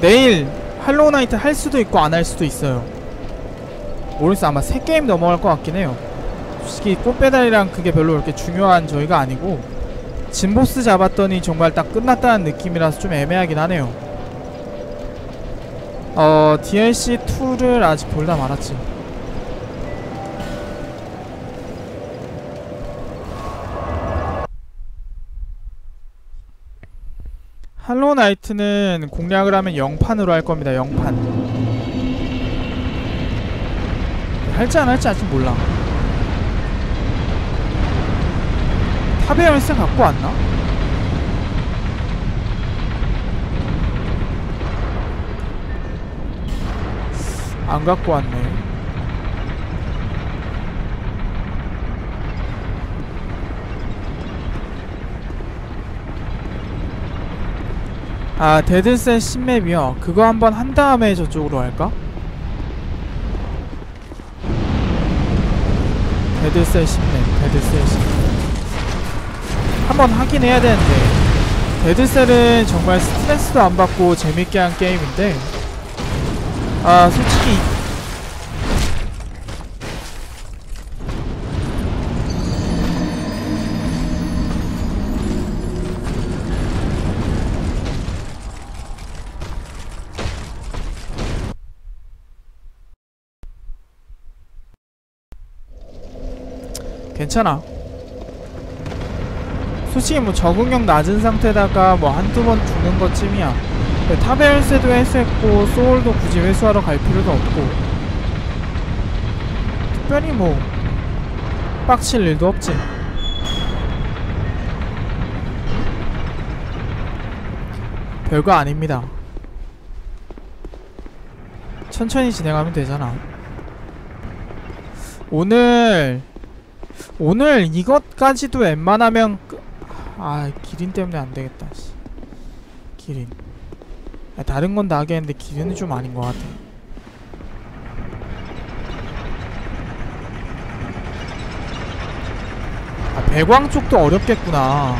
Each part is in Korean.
내일 할로우 나이트 할 수도 있고 안 할 수도 있어요. 모르겠어 아마 세 게임 넘어갈 것 같긴 해요. 솔직히 꽃배달이랑 그게 별로 그렇게 중요한 저희가 아니고 진보스 잡았더니 정말 딱 끝났다는 느낌이라서 좀 애매하긴 하네요. 어 DLC2를 아직 볼다 말았지 할로우 나이트는 공략을 하면 0판으로 할 겁니다 0판. 할지 안 할지 아직 몰라. 탑의 열쇠 갖고 왔나? 안 갖고 왔네 아 데드셀 신맵이요. 그거 한번 한 다음에 저쪽으로 할까? 데드셀 신맵 데드셀 신맵. 한번 하긴 해야 되는데 데드셀은 정말 스트레스도 안 받고 재밌게 한 게임인데. 아 솔직히 괜찮아. 솔직히 뭐 적응력 낮은 상태다가 뭐 한두 번 죽는 것쯤이야. 탑의 열쇠도 회수했고 소울도 굳이 회수하러 갈 필요도 없고. 특별히 뭐 빡칠 일도 없지. 별거 아닙니다. 천천히 진행하면 되잖아. 오늘 오늘 이것까지도 웬만하면 끄... 아 기린 때문에 안되겠다 씨. 기린 아, 다른 건 다 하겠는데 기린은 좀 아닌 것 같아 아 배광 쪽도 어렵겠구나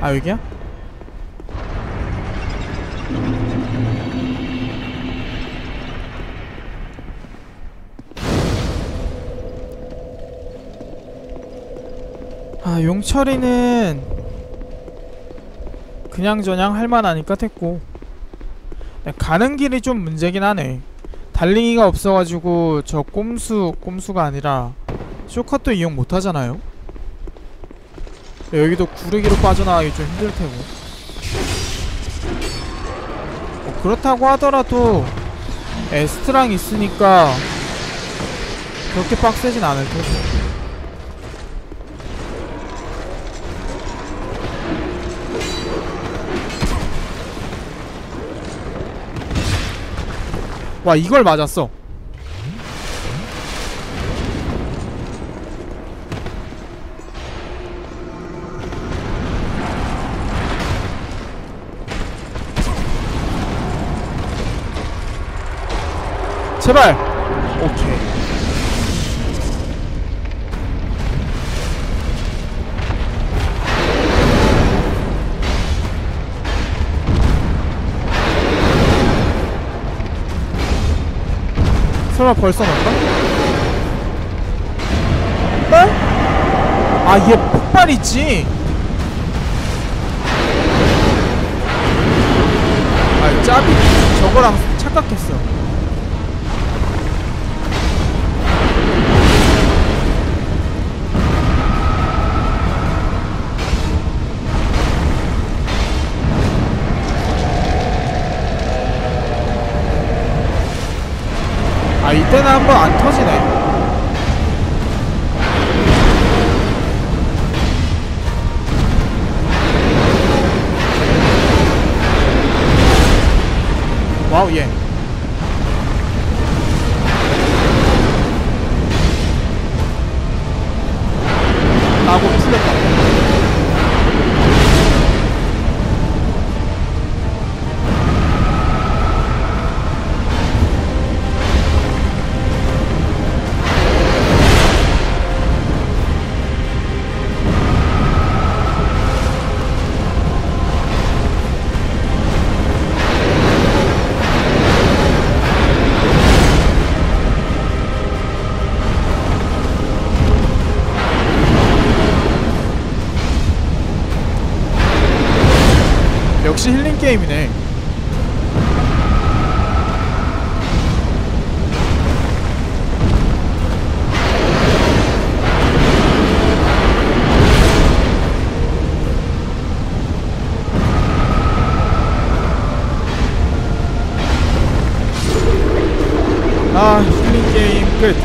아 여기야? 아 용철이는 그냥저냥 할만하니까 됐고. 네, 가는 길이 좀 문제긴 하네. 달리기가 없어가지고 저 꼼수 꼼수가 아니라 쇼컷도 이용 못하잖아요. 네, 여기도 구르기로 빠져나가기 좀 힘들테고. 뭐 그렇다고 하더라도 에스트랑 있으니까 그렇게 빡세진 않을테고 와 이걸 맞았어. 제발. 오케이 설마 벌써 넣었다? 폭발? 아, 얘 폭발 있지? 아, 짜비 저거랑 착각했어. 아 이때는 한 번 안 터지네 역시 힐링 게임이네. 아 힐링 게임 끝.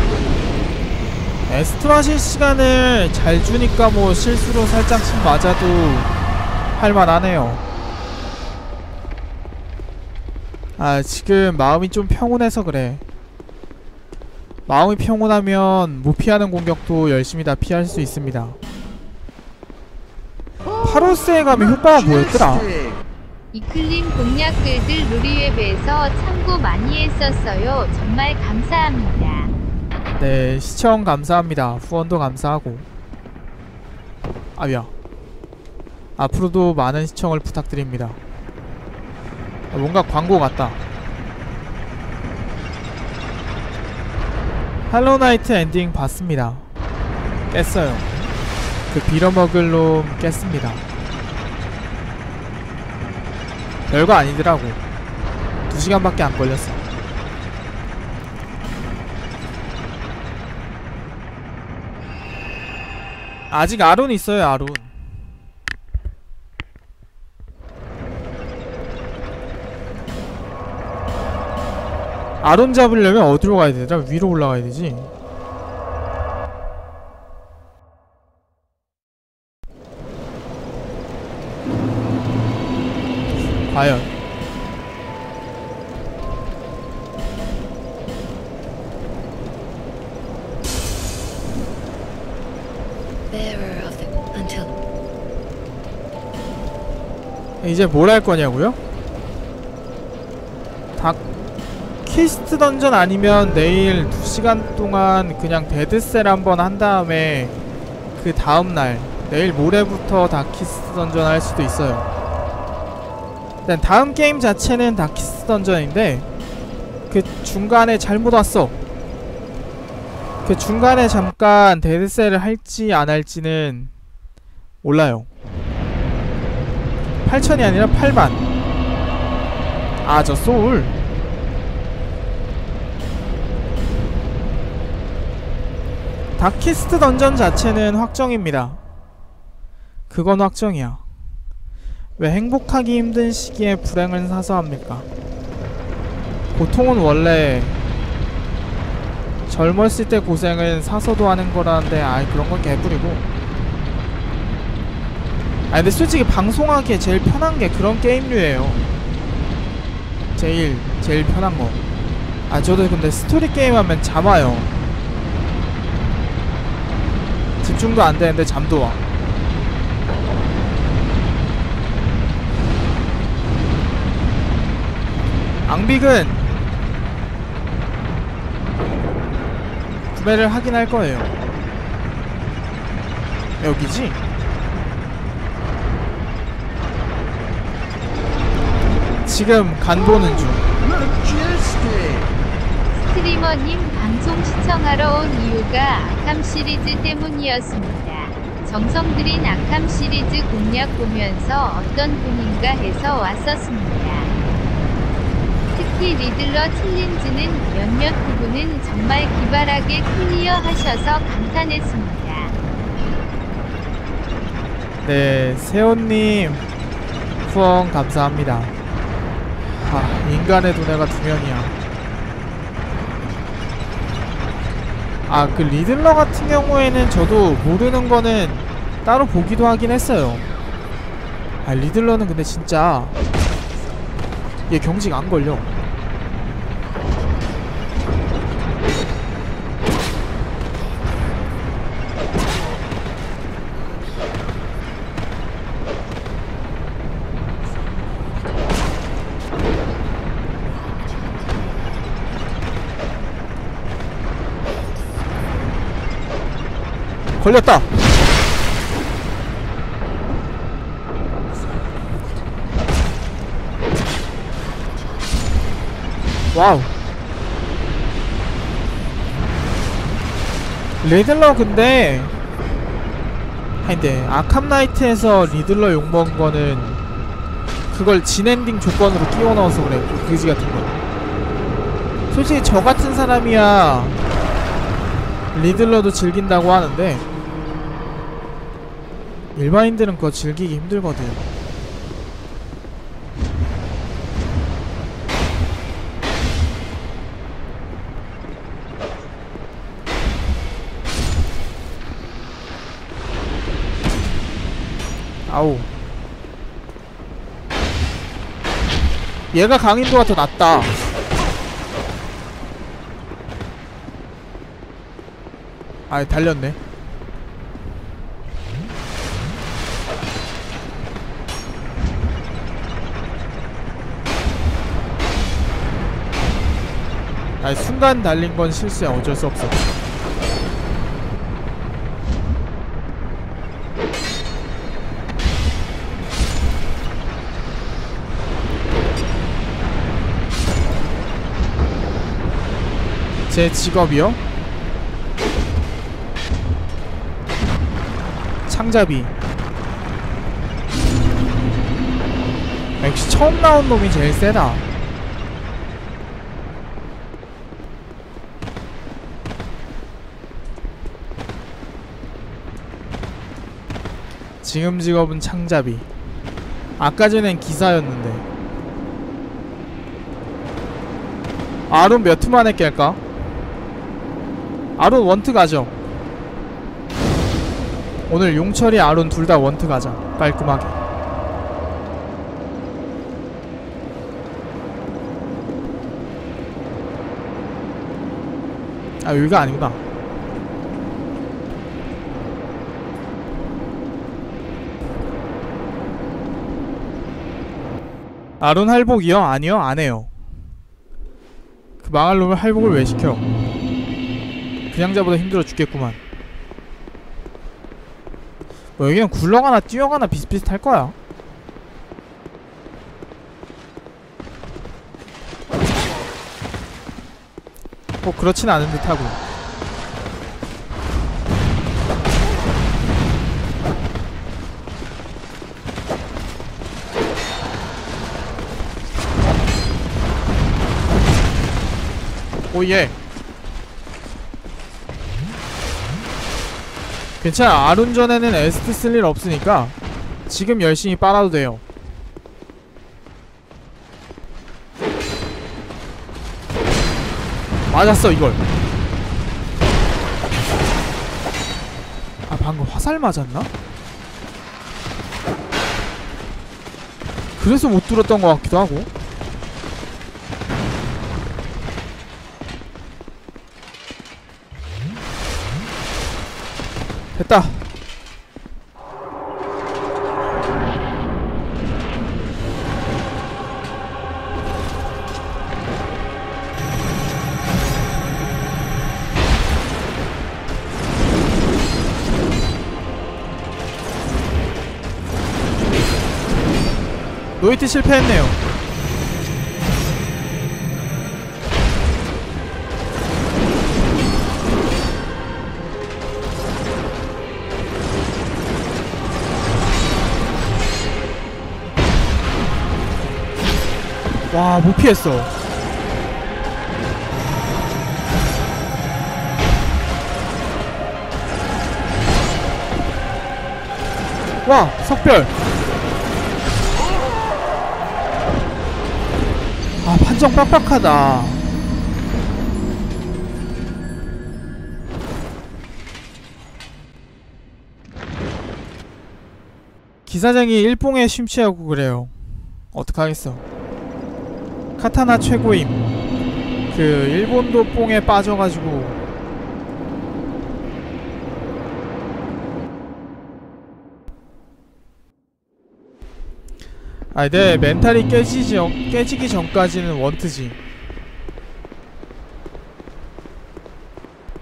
에스트라 실 시간을 잘 주니까 뭐 실수로 살짝 침 맞아도 할만하네요. 아 지금 마음이 좀 평온해서 그래. 마음이 평온하면 못 피하는 공격도 열심히 다 피할 수 있습니다. 파로스에 가면 효과가 뭐였더라? 이클림 공략 글들 루리웹에서 참고 많이 했었어요. 정말 감사합니다. 네 시청 감사합니다. 후원도 감사하고. 아야. 앞으로도 많은 시청을 부탁드립니다. 아, 뭔가 광고 같다. 할로 나이트 엔딩 봤습니다. 깼어요. 그 빌어먹을 놈 깼습니다. 별거 아니더라고. 2시간밖에 안 걸렸어. 아직 아론 있어요, 아론. 아론 잡으려면 어디로 가야 되더라? 위로 올라가야 되지. 과연 이제 뭘 할 거냐고요? 다 퀴스트 던전 아니면 내일 2시간 동안 그냥 데드셀 한번 한 다음에 그 다음날 내일 모레부터 다키스트 던전 할 수도 있어요. 일단 다음 게임 자체는 다키스트 던전인데 그 중간에 잘못 왔어. 그 중간에 잠깐 데드셀을 할지 안 할지는 몰라요. 8천이 아니라 8만. 아, 저 소울. 다키스트 던전 자체는 확정입니다. 그건 확정이야. 왜 행복하기 힘든 시기에 불행을 사서 합니까? 보통은 원래 젊었을 때 고생은 사서도 하는 거라는데 아이 그런 건 개뿔이고 아 근데 솔직히 방송하기에 제일 편한 게 그런 게임류예요 제일 제일 편한 거아 저도 근데 스토리 게임 하면 잠 와요 집중도 안 되는데 잠도 와. 앙빅은 구매를 하긴 할 거예요. 여기지? 지금 간 보는 중 스트리머님 방송 시청하러 온 이유가 아캄 시리즈 때문이었습니다. 정성 들인 아캄 시리즈 공략 보면서 어떤 분인가 해서 왔었습니다. 특히 리들러 챌린지는 몇몇 부분은 정말 기발하게 클리어 하셔서 감탄했습니다. 네 세호님 후원 감사합니다 아 인간의 두뇌가 두 명이야 아 그 리들러 같은 경우에는 저도 모르는 거는 따로 보기도 하긴 했어요. 아 리들러는 근데 진짜 얘 경직 안 걸려 걸렸다. 와우. 리들러 근데 아니 근데 아캄 나이트에서 리들러 욕먹은 거는 그걸 진엔딩 조건으로 끼워 넣어서 그래 그 그지 같은 거. 솔직히 저 같은 사람이야 리들러도 즐긴다고 하는데 일반인들은 그거 즐기기 힘들거든. 아우. 얘가 강인도가 더 낫다. 아 달렸네 아 순간 달린 건 실수야. 어쩔 수 없어. 제 직업이요? 창잡이. 역시 처음 나온 놈이 제일 세다 지금 직업은 창잡이. 아까 전엔 기사였는데. 아론 몇 트 만에 깰까? 아론 원트 가죠. 오늘 용철이 아론 둘 다 원트 가자. 깔끔하게. 아 여기가 아니구나 아론 할복이요? 아니요? 안 해요. 그 망할 놈을 할복을 왜 시켜? 그냥 자보다 힘들어 죽겠구만. 뭐 여기는 굴러가나 뛰어가나 비슷비슷할 거야. 뭐 그렇진 않은 듯하고 오예. 괜찮아. 아룬전에는 에스트 쓸 일 없으니까 지금 열심히 빨아도 돼요. 맞았어 이걸. 아 방금 화살 맞았나? 그래서 못 뚫었던 것 같기도 하고 됐다. 노이트 실패했네요 못 피했어. 와, 석별. 아, 판정 빡빡하다. 기사장이 일봉에 심취하고 그래요. 어떡하겠어. 카타나 최고임. 그 일본도 뽕에 빠져가지고 아, 내 멘탈이 깨지지 깨지기 전까지는 원트지.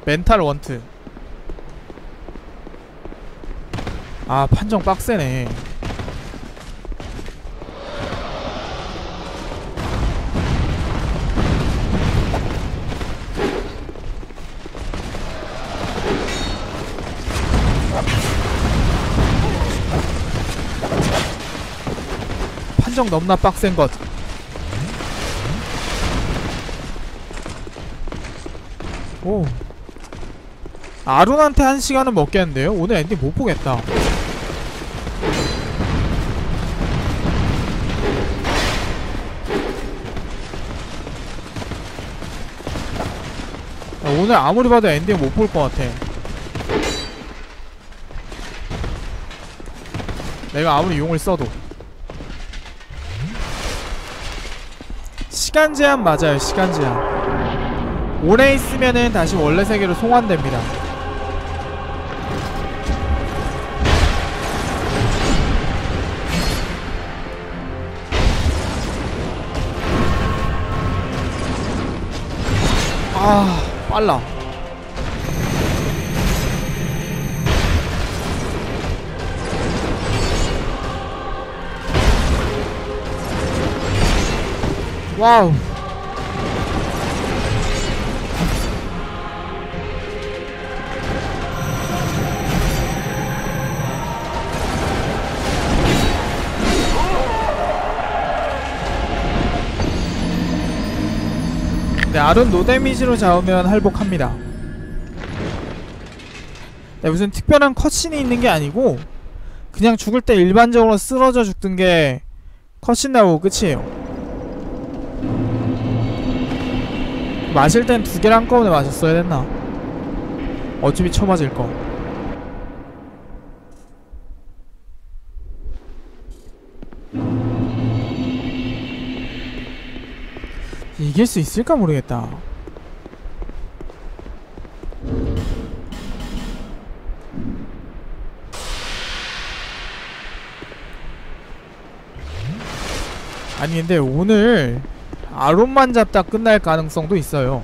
멘탈 원트. 아, 판정 빡세네. 함정 넘나 빡센 것. 오. 아룬한테 한 시간은 먹겠는데요? 오늘 엔딩 못 보겠다. 야, 오늘 아무리 봐도 엔딩 못 볼 것 같아. 내가 아무리 용을 써도. 시간 제한 맞아요, 시간 제한. 오래 있으면은 다시 원래 세계로 송환됩니다. 아, 빨라. 와우. 네, 알은 노데미지로 잡으면 할복합니다. 네, 무슨 특별한 컷신이 있는 게 아니고 그냥 죽을 때 일반적으로 쓰러져 죽던 게 컷신 나오고 끝이에요. 마실 땐 두 개를 한꺼번에 마셨어야 됐나? 어차피 쳐맞을 거. 이길 수 있을까 모르겠다. 아니 근데 오늘 아론만 잡다 끝날 가능성도 있어요.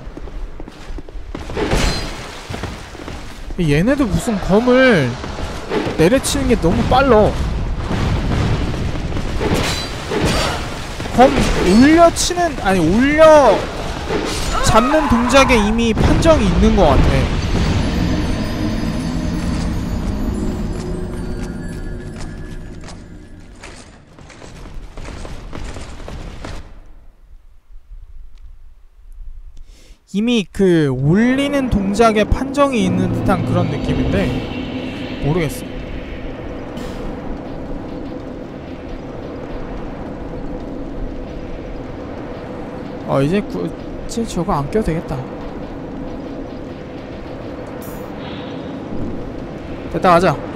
얘네도 무슨 검을 내려치는 게 너무 빨라. 검 올려치는 아니 올려 잡는 동작에 이미 판정이 있는 것 같아. 이미 그 올리는 동작에 판정이 있는 듯한 그런 느낌인데 모르겠어. 어 이제 굳이 저거 안 껴도 되겠다. 됐다 가자.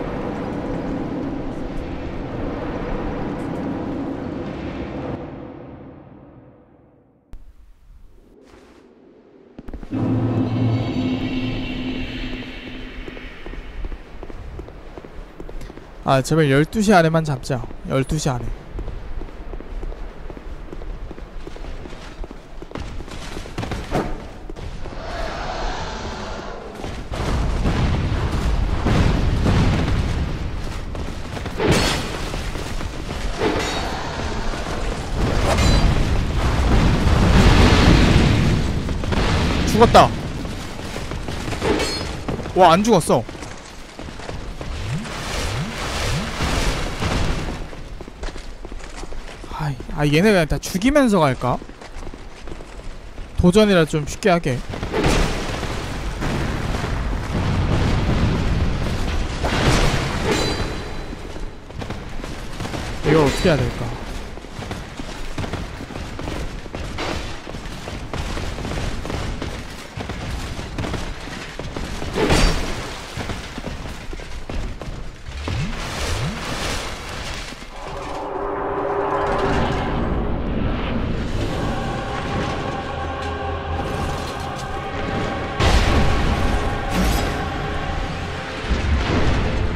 아 제발 12시 안에만 잡자. 12시 안에. 죽었다. 와 안 죽었어 아 얘네 그냥 다 죽이면서 갈까? 도전이라 좀 쉽게 하게 이걸 어떻게 해야 될까?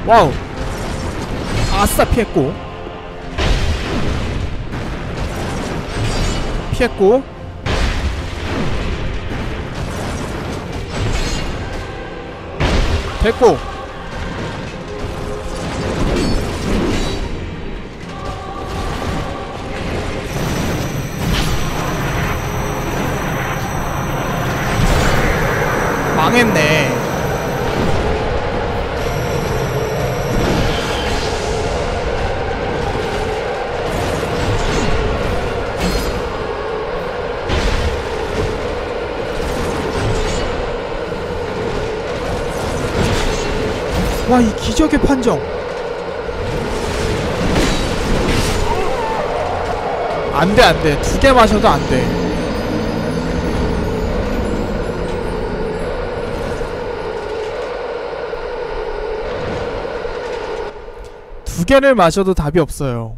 와우. 아싸 피했고. 피했고. 됐고. 망했네 와 이 기적의 판정. 안돼 안돼. 두 개 마셔도 안돼. 두 개를 마셔도 답이 없어요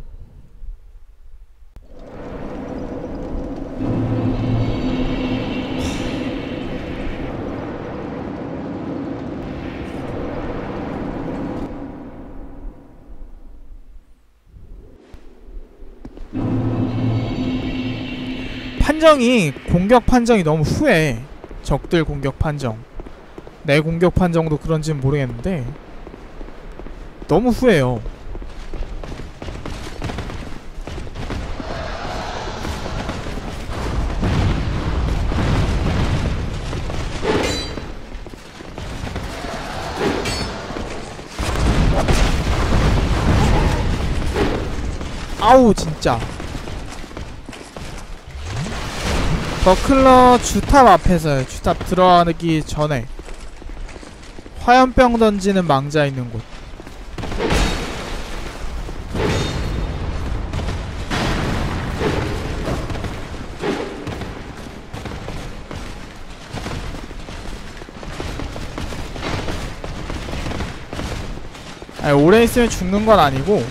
판정이 공격 판정이 너무 후해 적들 공격 판정 내 공격 판정도 그런지는 모르겠는데 너무 후해요. 아우 진짜 버클러 주탑 앞에서요. 주탑 들어가기 전에 화염병 던지는 망자 있는 곳. 아니, 오래 있으면 죽는 건 아니고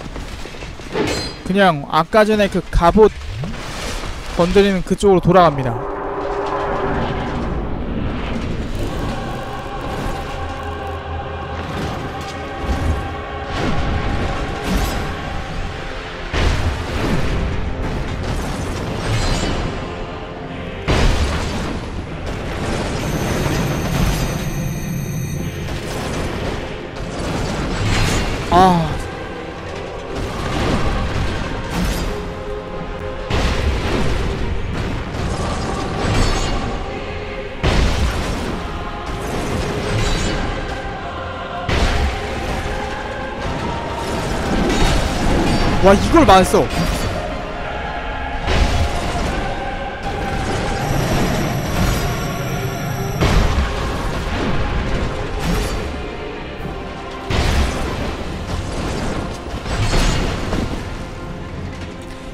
그냥 아까 전에 그 갑옷 건드리는 그쪽으로 돌아갑니다. 아. 와 이걸 맞았어.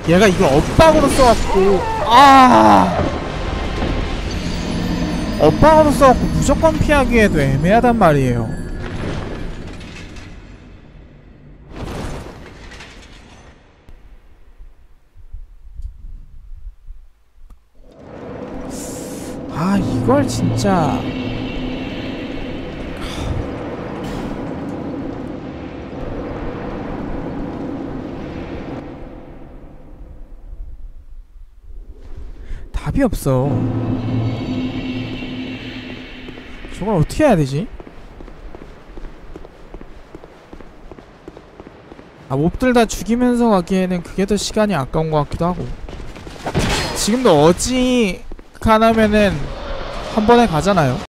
얘가 이걸 엇박으로 써갖고 아! 엇박으로 써갖고 무조건 피하기에도 애매하단 말이에요 아 이걸 진짜. 답이 없어. 저걸 어떻게 해야 되지? 아 몹들 다 죽이면서 가기에는 그게 더 시간이 아까운 것 같기도 하고. 지금도 어지간하면은 한 번에 가잖아요